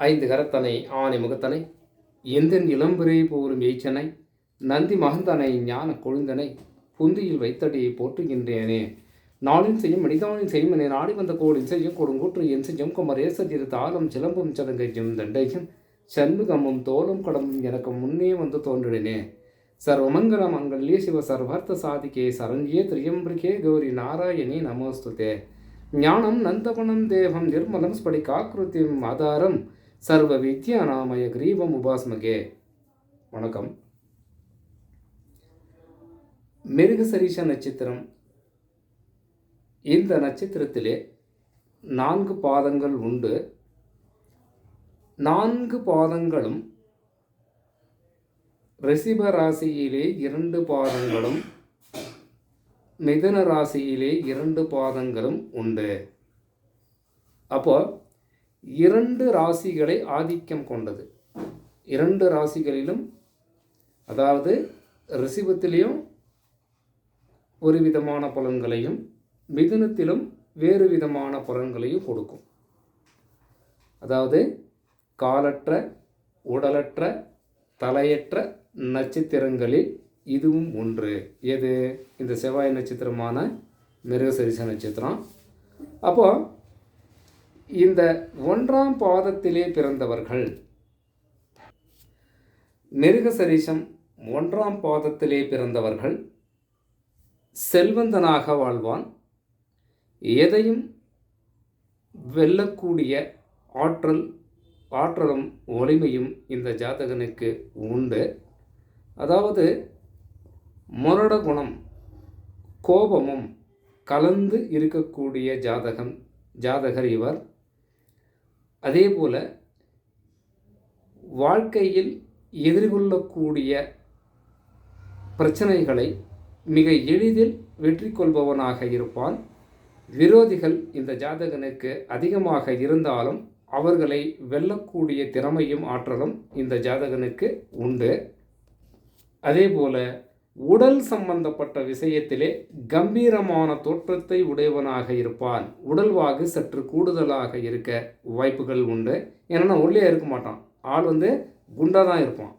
ஐந்து கரத்தனை ஆணை முகத்தனை எந்தன் இளம்பிறை போரும் எய்ச்சனை நந்தி மகந்தனை ஞான கொழுந்தனை புந்தியில் வைத்தடியை போற்றுகின்றேனே. நாளின் செய்யும் மனிதானின் செய்யும் என நாடி வந்த கோடின் செய்யும் கொடுங்கூற்று என் செய்யும் குமரேசதிரு தாளம் சிலம்பும் சலங்கையும் தண்டையும் சண்முகமும் தோளும் கடமும் எனக்கு முன்னே வந்து தோன்றினே சர்வமங்கல மங்கல்யே சிவ சர்வார்த்த சாதிகே சரண்யே திரியம்பிரிகே கௌரி நாராயணி நமோஸ்துதே. ஞானம் நந்தவனம் தேவம் நிர்மலம் ஸ்படிகாக்கிருத்தியும் ஆதாரம் சர்வ வித்யாநாமய கிரீவம் உபாஸ்மகே. வணக்கம். மிருகசரீஷ நட்சத்திரம். இந்த நட்சத்திரத்திலே நான்கு பாதங்கள் உண்டு. நான்கு பாதங்களும் ரிஷிப ராசியிலே இரண்டு பாதங்களும் மிதன ராசியிலே இரண்டு பாதங்களும் உண்டு. அப்போ இரண்டு ராசிகளை ஆதிக்கம் கொண்டது. இரண்டு ராசிகளிலும் அதாவது ரிஷிபத்திலையும் ஒரு விதமான பலன்களையும் மிதுனத்திலும் வேறு விதமான பலன்களையும் கொடுக்கும். அதாவது காலற்ற உடலற்ற தலையற்ற நட்சத்திரங்களில் இதுவும் ஒன்று. எது? இந்த செவ்வாய் நட்சத்திரமான மிருகசரிச நட்சத்திரம். அப்போது இந்த ஒன்றாம் பாதத்திலே பிறந்தவர்கள். மிருகசரீசம் ஒன்றாம் பாதத்திலே பிறந்தவர்கள். செல்வந்தனாக வாழ்வான். எதையும் வெல்லக்கூடிய ஆற்றல் ஆற்றலும் ஒளிமையும் இந்த ஜாதகனுக்கு உண்டு. அதாவது முரட குணம் கோபமும் கலந்து இருக்கக்கூடிய ஜாதகம் ஜாதகர் இவர். அதே போல் வாழ்க்கையில் எதிர்கொள்ளக்கூடிய பிரச்சனைகளை மிக எளிதில் வெற்றி கொள்பவனாக இருப்பான். விரோதிகள் இந்த ஜாதகனுக்கு அதிகமாக இருந்தாலும் அவர்களை வெல்லக்கூடிய திறமையும் ஆற்றலும் இந்த ஜாதகனுக்கு உண்டு. அதே போல உடல் சம்பந்தப்பட்ட விஷயத்திலே கம்பீரமான தோற்றத்தை உடையவனாக இருப்பான். உடல்வாகு சற்று கூடுதலாக இருக்க வாய்ப்புகள் உண்டு. ஏன்னா உள்ளே இருக்க மாட்டான். ஆள் வந்து குண்டாக தான் இருப்பான்.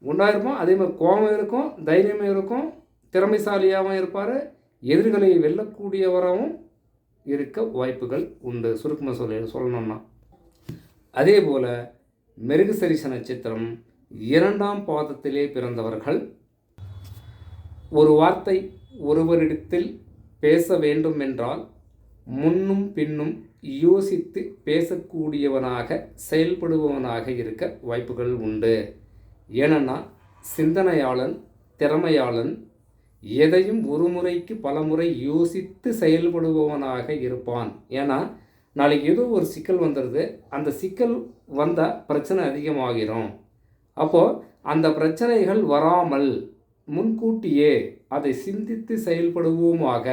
குண்டாக இருப்பான். அதே மாதிரி கோபம் இருக்கும் தைரியமும் இருக்கும் திறமைசாலியாகவும் இருப்பார். எதிர்களை வெல்லக்கூடியவராகவும் இருக்க வாய்ப்புகள் உண்டு. சுருக்கமாக சொல்ல சொல்லணும்னா. அதே போல் மிருகசரிச நட்சத்திரம் இரண்டாம் பாதத்திலே பிறந்தவர்கள். ஒரு வார்த்தை ஒருவரிடத்தில் பேச வேண்டும் என்றால் முன்னும் பின்னும் யோசித்து பேசக்கூடியவனாக செயல்படுபவனாக இருக்க வாய்ப்புகள் உண்டு. ஏனென்னா சிந்தனையாளன் திறமையாளன் எதையும் ஒரு முறைக்கு பல முறை யோசித்து செயல்படுபவனாக இருப்பான். ஏன்னா நாளைக்கு ஏதோ ஒரு சிக்கல் வந்துடுது அந்த சிக்கல் வந்தால் பிரச்சனை அதிகமாகிரும். அப்போது அந்த பிரச்சனைகள் வராமல் முன்கூட்டியே அதை சிந்தித்து செயல்படுவோமாக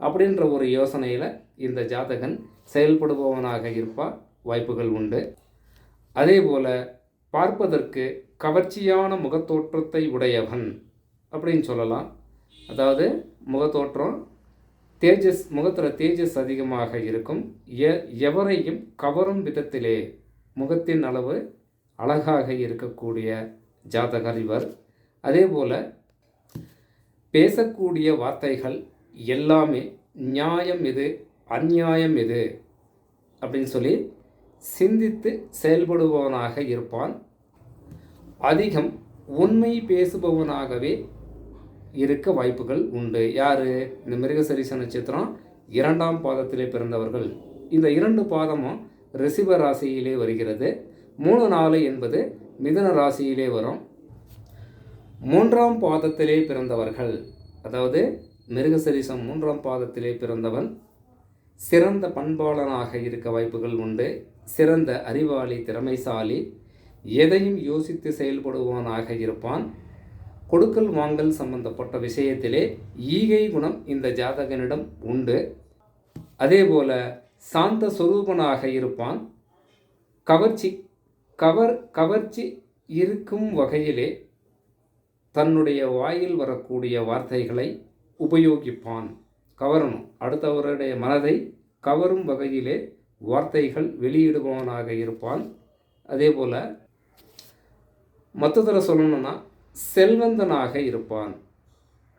அப்படின்ற ஒரு யோசனையில் இந்த ஜாதகன் செயல்படுபவனாக இருப்பார் வாய்ப்புகள் உண்டு. அதே போல் பார்ப்பதற்கு கவர்ச்சியான முகத்தோற்றத்தை உடையவன் அப்படின்னு சொல்லலாம். அதாவது முகத்தோற்றம் தேஜஸ் முகத்தில் தேஜஸ் அதிகமாக இருக்கும். எ எவரையும் கவரும் விதத்திலே முகத்தின் அளவு அழகாக இருக்கக்கூடிய ஜாதகர் இவர். அதே போல் பேசக்கூடிய வார்த்தைகள் எல்லாமே நியாயம் எது அந்நியாயம் எது? அப்படின்னு சொல்லி சிந்தித்து செயல்படுபவனாக இருப்பான். அதிகம் உண்மை பேசுபவனாகவே இருக்க வாய்ப்புகள் உண்டு. யார்? இந்த மிருகசரிச நட்சத்திரம் இரண்டாம் பாதத்திலே பிறந்தவர்கள். இந்த இரண்டு பாதமும் ரிசிவ ராசியிலே வருகிறது. மூணு நாலு என்பது மிதன ராசியிலே வரும். மூன்றாம் பாதத்திலே பிறந்தவர்கள் அதாவது மிருகசரிசம் மூன்றாம் பாதத்திலே பிறந்தவன் சிறந்த பண்பாளனாக இருக்க வாய்ப்புகள் உண்டு. சிறந்த அறிவாளி திறமைசாலி எதையும் யோசித்து செயல்படுவானாக இருப்பான். கொடுக்கல் வாங்கல் சம்பந்தப்பட்ட விஷயத்திலே ஈகை குணம் இந்த ஜாதகனிடம் உண்டு. அதேபோல சாந்த சொரூபனாக இருப்பான். கவர்ச்சி கவர் கவர்ச்சி இருக்கும் வகையிலே தன்னுடைய வாயில் வரக்கூடிய வார்த்தைகளை உபயோகிப்பான். கவரணும். அடுத்தவருடைய மனதை கவரும் வகையிலே வார்த்தைகள் வெளியிடுபவனாக இருப்பான். அதே போல் மொத்தத்தில் சொல்லணும்னா செல்வந்தனாக இருப்பான்.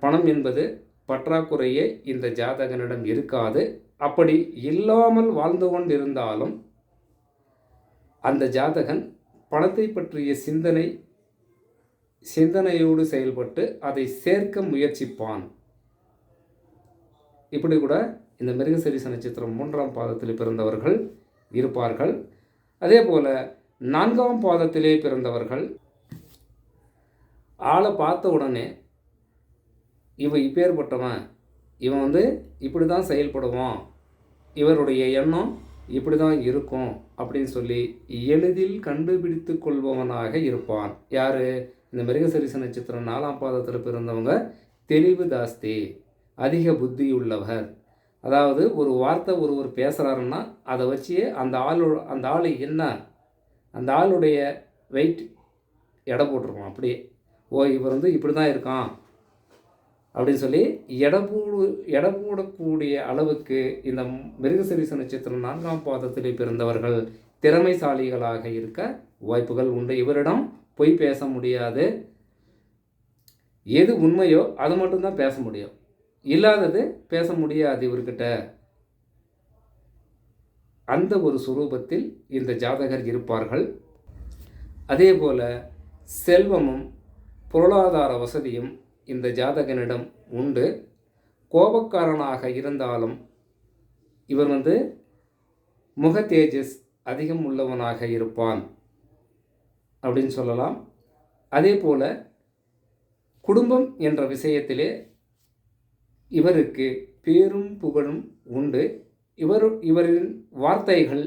பணம் என்பது பற்றாக்குறையே இந்த ஜாதகனிடம் இருக்காது. அப்படி இல்லாமல் வாழ்ந்து கொண்டிருந்தாலும் அந்த ஜாதகன் பணத்தை பற்றிய சிந்தனை சிந்தனையோடு செயல்பட்டு அதை சேர்க்க முயற்சிப்பான். இப்படி கூட இந்த மிருகசரிச நட்சத்திரம் மூன்றாம் பாதத்தில் பிறந்தவர்கள் இருப்பார்கள். அதே போல் நான்காம் பாதத்திலே பிறந்தவர்கள் ஆளை பார்த்த உடனே இவன் இப்பேற்பட்டவன் இவன் வந்து இப்படி தான் செயல்படுவான். இவருடைய எண்ணம் இப்படி தான் இருக்கும். அப்படின்னு சொல்லி எளிதில் கண்டுபிடித்து கொள்பவனாக இருப்பான். யார்? இந்த மிருகசரிச நட்சத்திரம் நாலாம் பாதத்தில் பிறந்தவங்க தெளிவு தாஸ்தி அதிக புத்தி உள்ளவர். அதாவது ஒரு வார்த்தை ஒருவர் பேசுகிறாருன்னா அதை வச்சு அந்த ஆளு அந்த ஆள் என்ன அந்த ஆளுடைய வெயிட் எடை போட்டிருக்கோம் அப்படியே. ஓ இவர் வந்து இப்படி தான் இருக்கான் அப்படின்னு சொல்லி எடை போடு எடை போடக்கூடிய அளவுக்கு இந்த மிருகசரிச நட்சத்திரம் நான்காம் பாதத்தில் பிறந்தவர்கள் திறமைசாலிகளாக இருக்க வாய்ப்புகள் உண்டு. இவரிடம் பொய் பேச முடியாது. எது உண்மையோ அது மட்டும்தான் பேச முடியும். இல்லாதது பேச முடியாது இவர்கிட்ட. அந்த ஒரு சுரூபத்தில் இந்த ஜாதகர் இருப்பார்கள். அதே போல் செல்வமும் பொருளாதார வசதியும் இந்த ஜாதகனிடம் உண்டு. கோபக்காரனாக இருந்தாலும் இவர் வந்து முக தேஜஸ் அதிகம் உள்ளவனாக இருப்பான். அப்படின்னு சொல்லலாம். அதே போல் குடும்பம் என்ற விஷயத்திலே இவருக்கு பேரும் புகழும் உண்டு. இவர் இவரின் வார்த்தைகள்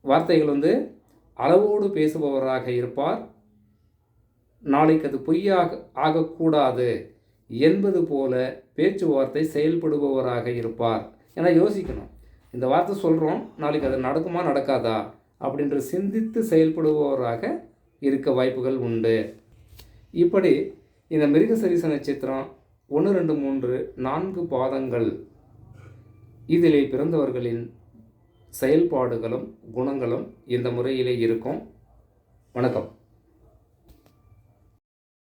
வார்த்தைகள் வந்து அளவோடு பேசுபவராக இருப்பார். நாளைக்கு அது பொய்யாக ஆகக்கூடாது என்பது போல பேச்சுவார்த்தை செயல்படுபவராக இருப்பார். என யோசிக்கணும். இந்த வார்த்தை சொல்கிறோம் நாளைக்கு அது நடக்குமா நடக்காதா? அப்படின்ற சிந்தித்து செயல்படுபவராக இருக்க வாய்ப்புகள் உண்டு. இப்படி இந்த மிருக சரிச நட்சத்திரம் ஒன்று ரெண்டு மூன்று நான்கு பாதங்கள் இதிலே பிறந்தவர்களின் செயல்பாடுகளும் குணங்களும் இந்த முறையிலே இருக்கும். வணக்கம்.